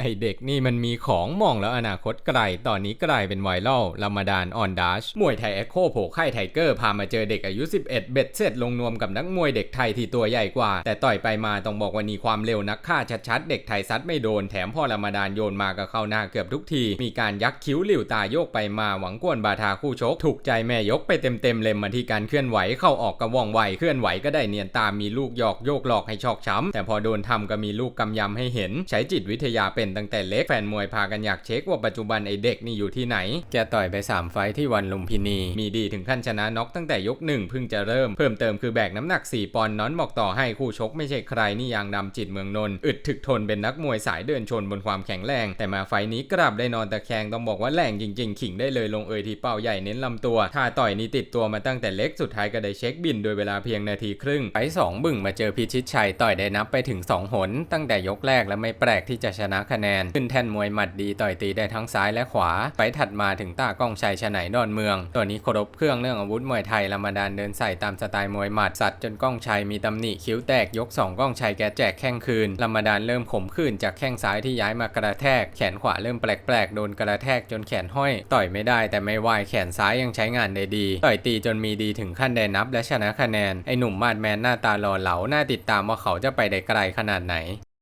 ไอเด็กนี่มันมีของมองแล้วอนาคตไกล ตอนนี้กลายเป็นไวรัลรามาดานออนดัชมวยไทยเอ็กโคโผล่ค่ายไทเกอร์พามาเจอเด็กอายุ 11 เบ็ดเสร็จลงนวมกับนักมวยเด็กไทยที่ตัวใหญ่กว่า แต่ต่อยไปมาต้องบอกว่านี่ความเร็วนักฆ่าชัดๆ เด็กไทยซัดไม่โดน แถมพอรามาดานโยนมาก็เข้าหน้าเกือบทุกที มีการยักคิ้วหลิวตาโยกไปมาหวังกวนบาทาคู่ชก ถูกใจแม่ยกไปเต็มๆเล็มมาที่การเคลื่อนไหวเข้าออกกระว่องไวเคลื่อนไหวก็ได้เนียนตามมีลูกหยอกโยกหลอกให้ชอกช้ำแต่พอโดนทำก็มีลูกกำยำให้เห็น ใช้จิตวิทยาเป็นตั้งแต่เล็กแฟนมวยพากันอยากเช็คว่าปัจจุบันไอเด็กนี่อยู่ที่ไหน แกต่อยไป 3 ไฟที่วันลุมพินี มีดีถึงขั้นชนะน็อกตั้งแต่ยกหนึ่งเพิ่งจะเริ่ม เพิ่มเติมคือแบกน้ำหนัก 4 ปอนด์น้อนบอกต่อให้คู่ชกไม่ใช่ใครนี่ยางดำจิตเมืองนนท์อึดถึกทนเป็นนักมวยสายเดินชนบนความแข็งแรง แต่มาไฟนี้กราบได้นอนตะแคงต้องบอกว่าแรงจริง ๆ ขิงได้เลยลงเอยที่เป้าใหญ่เน้นลำตัวท่าต่อยนี่ติดตัวมาตั้งแต่เล็กสุดท้ายก็ได้เช็คบินโดยเวลาเพียงนาทีครึ่งไฟท์สองบึ่งมาเจอพิชิตชัยต่อยได้นับไปถึง2หนตั้งแต่ยกแรกและไม่แปลกที่จะชนะคะแนน ขึ้นแท่นมวยหมัดดีต่อยตีได้ทั้งซ้ายและขวา ไปถัดมาถึงตากล้องชัยชนะดอนเมือง ตัวนี้ครบเครื่องเรื่องอาวุธมวยไทยรามาดานเดินใส่ตามสไตล์มวยหมัดสัตว์จนกล้องชัยมีตำหนิคิ้วแตกยกสองกล้องชัยแกแจกแข้งคืนรามาดานเริ่มขมขื่นจากแข้งซ้ายที่ย้ายมากระแทก แขนขวาเริ่มแปลกๆโดนกระแทกจนแขนห้อย ต่อยไม่ได้แต่ไม่วายแขนซ้ายยังใช้งานได้ดี ต่อยตีจนมีดีถึงขั้นได้นับและชนะคะแนนไอหนุ่มมาดแมนหน้าตาหล่อเหลาน่าติดตามว่าเขาจะไปได้ไกลขนาดไหน